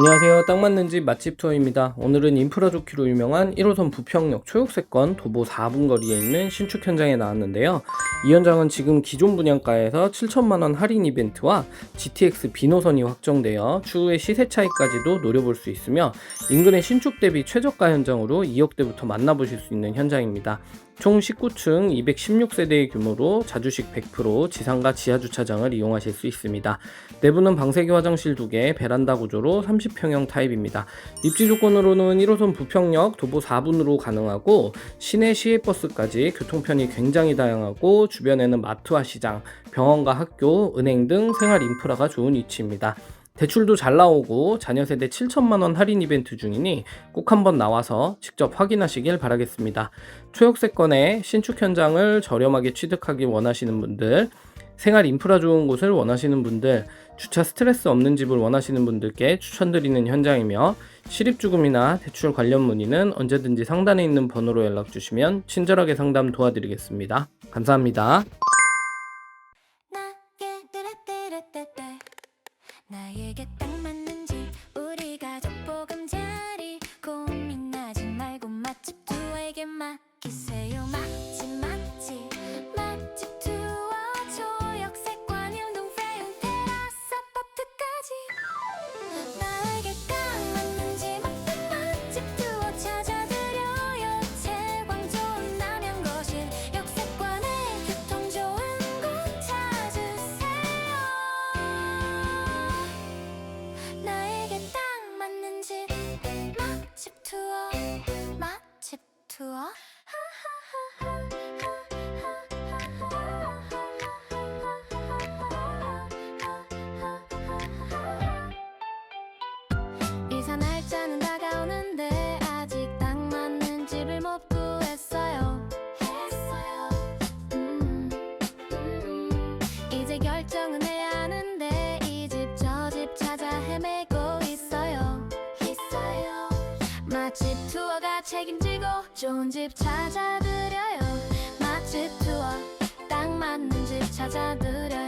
안녕하세요. 딱 맞는 집 맛집 투어입니다. 오늘은 인프라 좋기로 유명한 1호선 부평역 초역세권 도보 4분 거리에 있는 신축 현장에 나왔는데요. 이 현장은 지금 기존 분양가에서 7천만원 할인 이벤트와 GTX 비노선이 확정되어 추후에 시세 차이까지도 노려볼 수 있으며 인근의 신축 대비 최저가 현장으로 2억대부터 만나보실 수 있는 현장입니다. 총 19층 216세대의 규모로 자주식 100% 지상과 지하 주차장을 이용하실 수 있습니다. 내부는 방세기 화장실 2개, 베란다 구조로 30평형 타입입니다. 입지 조건으로는 1호선 부평역 도보 4분으로 가능하고 시내 시외버스까지 교통편이 굉장히 다양하고 주변에는 마트와 시장, 병원과 학교, 은행 등 생활 인프라가 좋은 위치입니다. 대출도 잘 나오고 자녀 세대 7천만 원 할인 이벤트 중이니 꼭 한번 나와서 직접 확인하시길 바라겠습니다. 초역세권의 신축 현장을 저렴하게 취득하기 원하시는 분들, 생활 인프라 좋은 곳을 원하시는 분들, 주차 스트레스 없는 집을 원하시는 분들께 추천드리는 현장이며 실입주금이나 대출 관련 문의는 언제든지 상단에 있는 번호로 연락 주시면 친절하게 상담 도와드리겠습니다. 감사합니다. 이사 날짜는 다가오는데 아직 딱 맞는 집을 못 구했어요. 했어요. 음, 음. 이제 결정은 해야 하는데 이 집 저 집 찾아 헤매고 있어요. 있어요. 맛집 투어가 책임지고 좋은 집 찾아드려요. 맛집 투어 딱 맞는 집 찾아드려요.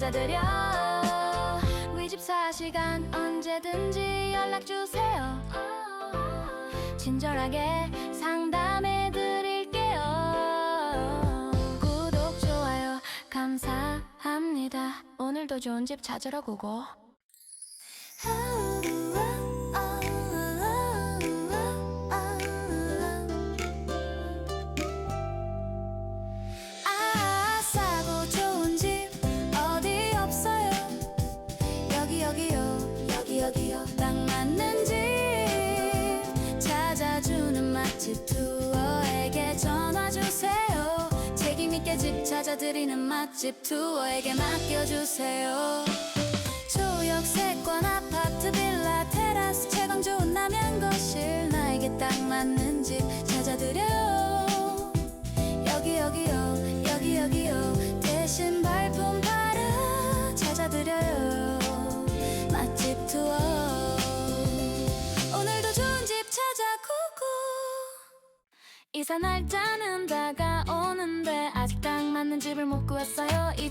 찾아드려. 4시간 언제든지 연락주세요. 친절하게 상담해 드릴게요. 구독 좋아요 감사합니다. 오늘도 좋은 집 찾으러 고고 찾아드리는 맛집 투어에게 맡겨주세요. 초역 세권 아파트 빌라 테라스 채광 좋은 남양 거실. 나에게 딱 맞는 집 찾아드려요 여기 여기요 여기 여기요. 대신 발품 팔아 찾아드려요. 맛집 투어. 오늘도 좋은 집 찾아고고. 이사 날짜는 다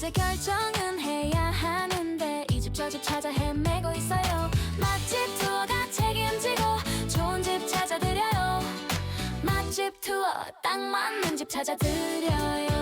이제 결정은 해야 하는데 이 집 저 집 찾아 헤매고 있어요. 맛집 투어가 책임지고 좋은 집 찾아드려요. 맛집 투어 딱 맞는 집 찾아드려요